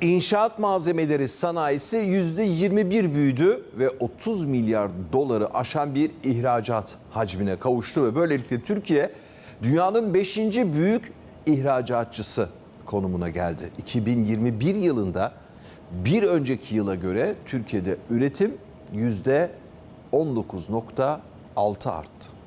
İnşaat malzemeleri sanayisi %21 büyüdü ve 30 milyar doları aşan bir ihracat hacmine kavuştu ve böylelikle Türkiye dünyanın 5. büyük ihracatçısı konumuna geldi. 2021 yılında bir önceki yıla göre Türkiye'de üretim %19.6 arttı.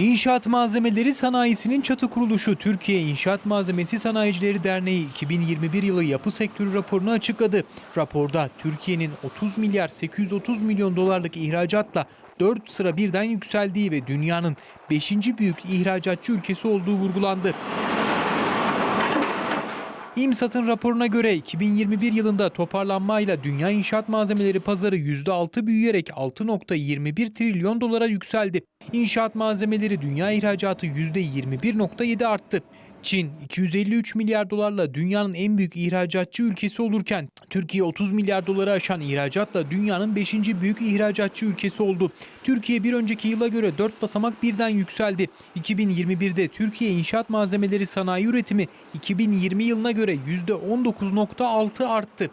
İnşaat Malzemeleri Sanayisi'nin çatı kuruluşu Türkiye İnşaat Malzemesi Sanayicileri Derneği 2021 yılı yapı sektörü raporunu açıkladı. Raporda Türkiye'nin 30 milyar 830 milyon dolarlık ihracatla 4 sıra birden yükseldiği ve dünyanın 5. büyük ihracatçı ülkesi olduğu vurgulandı. İmsat'ın raporuna göre 2021 yılında toparlanmayla dünya inşaat malzemeleri pazarı %6 büyüyerek 6.21 trilyon dolara yükseldi. İnşaat malzemeleri dünya ihracatı %21.7 arttı. Çin 253 milyar dolarla dünyanın en büyük ihracatçı ülkesi olurken Türkiye 30 milyar doları aşan ihracatla dünyanın 5. büyük ihracatçı ülkesi oldu. Türkiye bir önceki yıla göre 4 basamak birden yükseldi. 2021'de Türkiye inşaat malzemeleri sanayi üretimi 2020 yılına göre %19.6 arttı.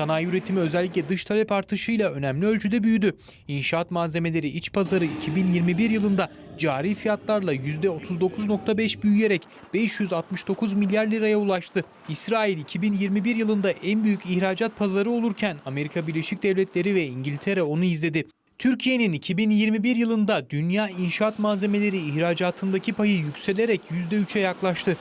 Sanayi üretimi özellikle dış talep artışıyla önemli ölçüde büyüdü. İnşaat malzemeleri iç pazarı 2021 yılında cari fiyatlarla %39.5 büyüyerek 569 milyar liraya ulaştı. İsrail 2021 yılında en büyük ihracat pazarı olurken Amerika Birleşik Devletleri ve İngiltere onu izledi. Türkiye'nin 2021 yılında dünya inşaat malzemeleri ihracatındaki payı yükselerek %3'e yaklaştı.